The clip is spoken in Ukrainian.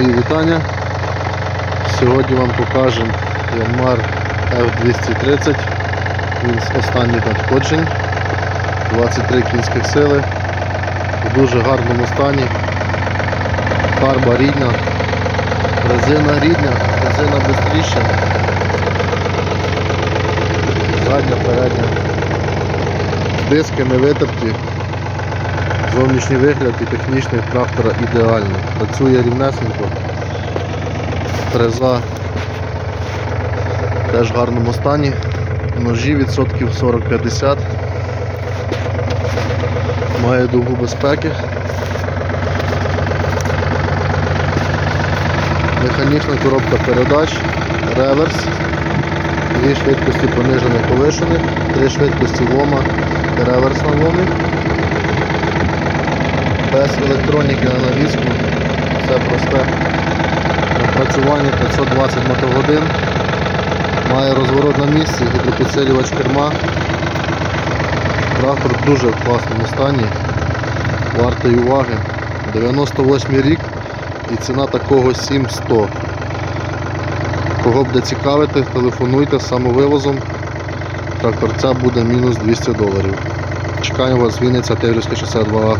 Мої вітання. Сьогодні вам покажемо Янмар F230. Він з останніх надходжень. 23 кінських сили. В дуже гарному стані. Фарба рідна. Резина рідна, резина швидше. Задня, передня. Диски не витерті. Зовнішній вигляд і технічний трактора ідеально. Працює рівнесенько. Фреза теж в гарному стані. Ножі відсотків 40-50. Має дугу безпеки. Механічна коробка передач, реверс, дві швидкості понижених повишених, три швидкості лома, реверс на ломі. Без електроніки на навіску. Все просте. Напрацювання 520 мотогодин. Має розворот на місці, гідропідсилювач керма. Трактор дуже в класному стані. Вартий уваги. 98 рік і ціна такого 7100. Кого буде цікавити, телефонуйте з самовивозом. Тракторця буде мінус 200 доларів. Чекаємо вас, Вінниця, Теврівське шосе 2А.